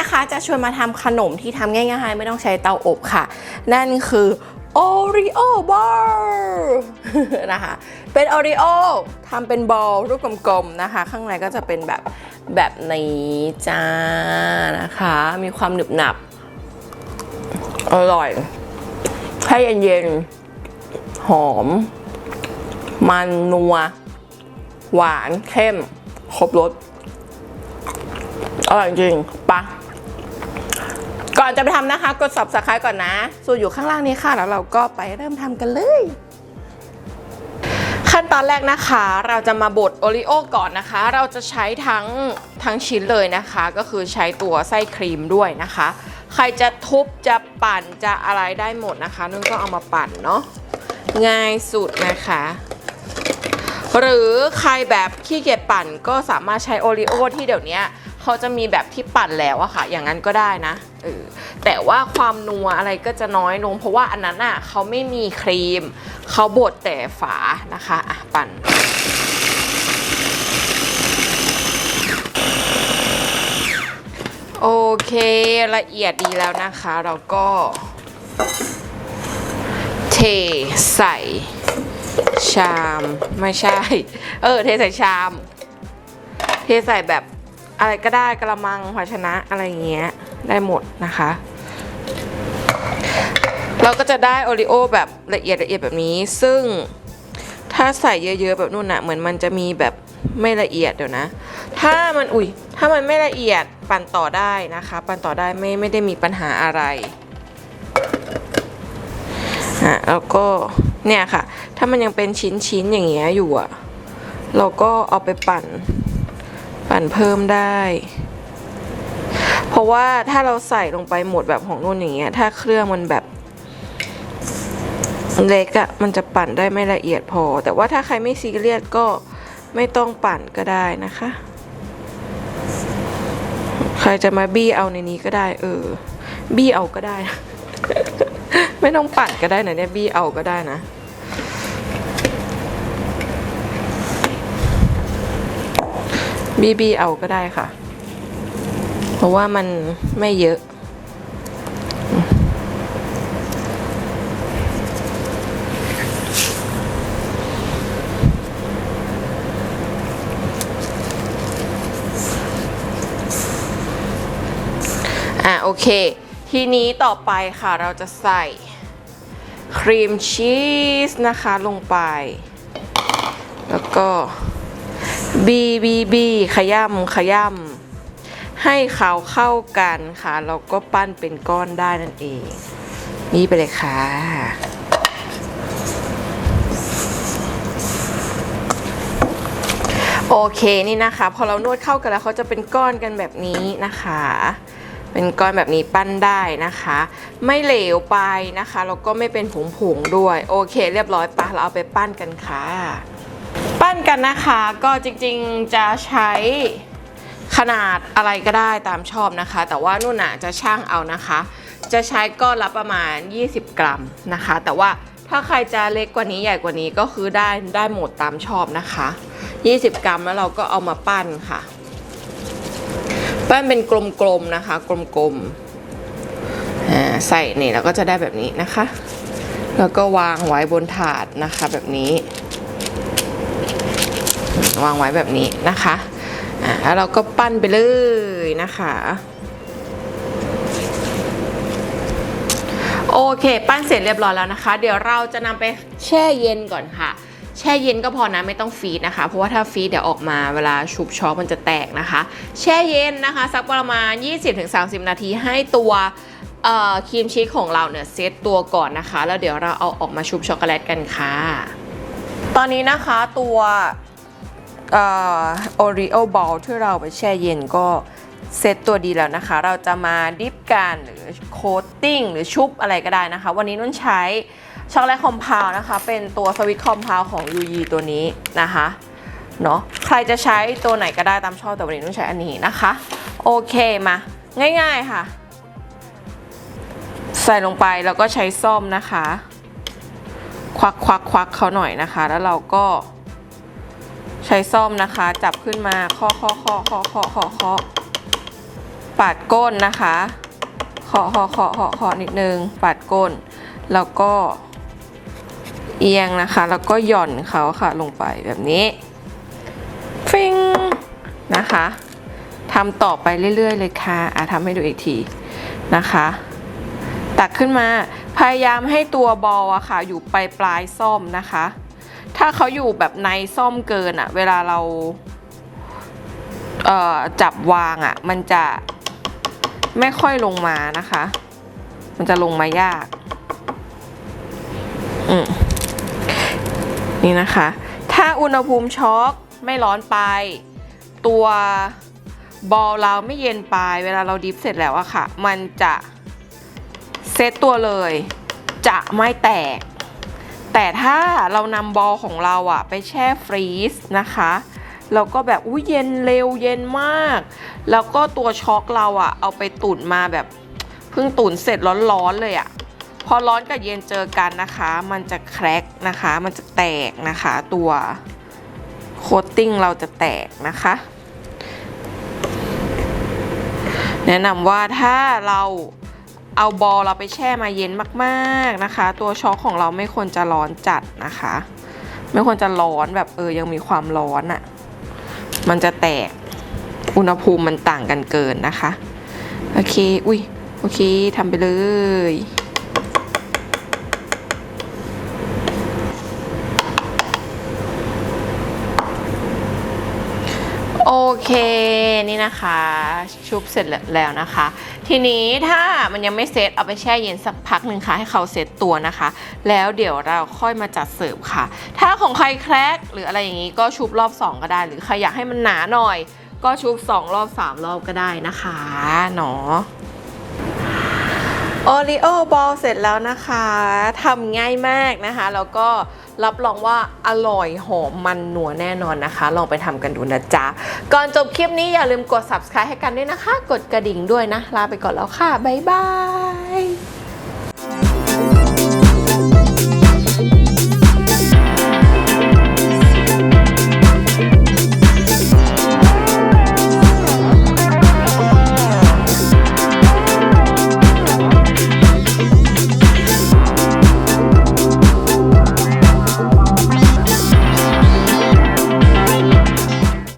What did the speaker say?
นะคะ จะชวนมาทำขนมที่ทำง่ายๆ ไม่ต้องใช้เตาอบค่ะ นั่นคือ Oreo bar นะคะ เป็น Oreo ทำเป็นบอลรูปกลมๆนะคะ ข้างในก็จะเป็นแบบแบบนี้จ้านะคะ มีความหนึบหนับ อร่อยให้เย็นๆ หอม มันนัว หวานเข้ม ครบรสอร่อยจริงปะ ก่อนจะไปทำนะคะ กด subscribe ก่อนนะสูตรอยู่ข้างล่างนี้ค่ะ แล้วเราก็ไปเริ่มทำกันเลย ขั้นตอนแรกนะคะ เราจะมาบดโอริโอก่อนนะคะ เราจะใช้ทั้งทั้งชิ้นเลยนะคะ ก็คือใช้ตัวไส้ครีมด้วยนะคะ ใครจะทุบจะปั่นจะอะไรได้หมดนะคะนุ่นก็เอามาปั่นเนาะง่ายสุดนะคะหรือใครแบบขี้เกียจปั่นก็สามารถใช้โอริโอที่เดี๋ยวนี้ เขาจะมีแบบที่ปั่นแล้วอะค่ะ อย่างนั้นก็ได้นะเออแต่ว่าความนัวอะไรก็จะน้อยลง เพราะว่าอันนั้นอะเขาไม่มีครีม เขาบดแต่ฝานะคะอะปั่นโอเคละเอียดดีแล้วนะคะ เราก็ เทใส่ชาม ไม่ใช่ เออ เทใส่ชาม เทใส่แบบ อะไรก็ได้กระมังภาชนะอะไรอย่างเงี้ยได้หมดนะคะ เราก็จะได้โอริโอแบบละเอียดละเอียดแบบนี้ ซึ่งถ้าใส่เยอะๆแบบนู่นน่ะเหมือนมันจะมีแบบไม่ละเอียดเดี๋ยวนะ ถ้ามันอุ้ยถ้ามันไม่ละเอียดปั่นต่อได้นะคะ ปั่นต่อได้ไม่ไม่ได้มีปัญหาอะไรอะแล้วก็เนี่ยค่ะ ถ้ามันยังเป็นชิ้นๆอย่างเงี้ยอยู่อะเราก็เอาไปปั่น ปั่นเพิ่มได้ เพราะว่าถ้าเราใส่ลงไปหมดแบบของนุ่นอย่างเงี้ยถ้าเครื่องมันแบบเล็กอะมันจะปั่นได้ไม่ละเอียดพอ แต่ว่าถ้าใครไม่ซีเรียสก็ไม่ต้องปั่นก็ได้นะคะ ใครจะมาบี้เอาในนี้ก็ได้ เออ บี้เอาก็ได้ ไม่ต้องปั่นก็ได้นะเนี่ยบี้เอาก็ได้นะ บีบีเอาก็ได้ค่ะ เพราะว่ามันไม่เยอะ อะโอเค ทีนี้ต่อไปค่ะเราจะใส่ครีมชีสนะคะลงไป แล้วก็ บีบีบีขย่ำขย่ำให้เขาเข้ากันค่ะ เราก็ปั้นเป็นก้อนได้นั่นเอง นี่ไปเลยค่ะ โอเคนี่นะคะ พอเรานวดเข้ากันแล้วเขาจะเป็นก้อนกันแบบนี้นะคะ เป็นก้อนแบบนี้ปั้นได้นะคะ ไม่เหลวไปนะคะแล้วก็ไม่เป็นผงๆด้วย โอเค เรียบร้อยปะเราเอาไปปั้นกันค่ะ ปั้นกันนะคะก็จริงๆจะใช้ขนาดอะไรก็ได้ตามชอบนะคะ แต่ว่านุ่นน่ะจะช่างเอานะคะ จะใช้ก้อนละประมาณ 20 กรัมนะคะ แต่ว่าถ้าใครจะเล็กกว่านี้ใหญ่กว่านี้ก็คือได้ได้หมดตามชอบนะคะ 20 กรัมแล้วเราก็เอามาปั้นค่ะ ปั้นเป็นกลมๆนะคะ กลมๆใส่นี่แล้วก็จะได้แบบนี้นะคะ แล้วก็วางไว้บนถาดนะคะแบบนี้ วางไว้แบบนี้นะคะอ่าแล้วเราก็ปั้นไปเลยนะคะโอเค ปั้นเสร็จเรียบร้อยแล้วนะคะ เดี๋ยวเราจะนำไปแช่เย็นก่อนค่ะ แช่เย็นก็พอนะไม่ต้องฟรีดนะคะ เพราะว่าถ้าฟรีดเดี๋ยวออกมาเวลาชุบช็อกมันจะแตกนะคะ แช่เย็นนะคะ สักประมาณ 20-30 นาทีให้ตัวครีมชีสของเราเนี่ยเซตตัวก่อนนะคะ แล้วเดี๋ยวเราเอาออกมาชุบช็อกโกแลตกันค่ะ ตอนนี้นะคะตัว โอริโอบอลที่เราไปแช่เย็นก็เซตตัวดีแล้วนะคะ เราจะมาดิฟกันหรือโคตติ้งหรือชุบอะไรก็ได้นะคะ วันนี้นุ่นใช้ช็อกโกแลตคอมเพลนะคะ เป็นตัวสวิตคอมเพลของยูยีตัวนี้นะคะเนาะใครจะใช้ตัวไหนก็ได้ตามชอบแต่วันนี้นุ่นใช้อันนี้นะคะ โอเคมา ง่ายๆค่ะ ใส่ลงไปแล้วก็ใช้ซ่อมนะคะ ควักควักควักเขาหน่อยนะคะ แล้วเราก็ ใช้ซ่อมนะคะ จับขึ้นมาเคาะเคาะเคาะเคาะเคาะเคาะเคาะปาดก้นนะคะเคาะเคาะเคาะเคาะเคาะนิดนึงปาดก้น แล้วก็เอียงนะคะ แล้วก็หย่อนเขาค่ะลงไปแบบนี้ฟิงนะคะทำต่อไปเรื่อยๆ เลยค่ะอะทำให้ดูอีกทีนะคะ ตักขึ้นมาพยายามให้ตัวบอลอะค่ะ อยู่ปลายปลายซ่อมนะคะ ถ้าเขาอยู่แบบในซ่อมเกินอะเวลาเราเจับวางอะมันจะไม่ค่อยลงมานะคะ มันจะลงมายาก นี่นะคะ ถ้าอุณหภูมิช็อกไม่ร้อนไป ตัวบอลเราไม่เย็นไป เวลาเราดิฟเสร็จแล้วอะค่ะ มันจะเซตตัวเลย จะไม่แตก แต่ถ้าเรานำบอลของเราอะไปแช่ฟรีซนะคะแล้วก็แบบอุ้ยเย็นเร็วเย็นมาก แล้วก็ตัวช็อกเราอะเอาไปตุ๋นมาแบบเพิ่งตุ๋นเสร็จร้อนๆเลยอะพอร้อนกับเย็นเจอกันนะคะ มันจะแครกนะคะ มันจะแตกนะคะ ตัวโคตติ้งเราจะแตกนะคะ แนะนำว่าถ้าเรา เอาบอลเราไปแช่มาเย็นมากๆนะคะ ตัวช็อกของเราไม่ควรจะร้อนจัดนะคะ ไม่ควรจะร้อนแบบเออยังมีความร้อนอะ่ะ มันจะแตกอุณหภูมิมันต่างกันเกินนะคะ โอเค อุ้ยโอเคทำไปเลย โอเคนี่นะคะ ชุบเสร็จแล้วนะคะ ทีนี้ถ้ามันยังไม่เซตเอาไปแช่เย็นสักพักหนึ่งค่ะให้เขาเซตตัวนะคะ แล้วเดี๋ยวเราค่อยมาจัดเสิร์ฟค่ะ ถ้าของใครแครกหรืออะไรอย่างนี้ก็ชุบรอบ 2 ก็ได้ หรือใครอยากให้มันหนาหน่อย ก็ชุบ 2 รอบ 3 รอบก็ได้นะคะเนาะโอริโอบอลเสร็จแล้วนะคะทำง่ายมากนะคะ แล้วก็ รับรองว่าอร่อยหอมมันหนัวแน่นอนนะคะ ลองไปทำกันดูนะจ๊ะ ก่อนจบคลิปนี้อย่าลืมกด subscribe ให้กันด้วยนะคะ กดกระดิ่งด้วยนะ ลาไปก่อนแล้วค่ะ บ๊ายบาย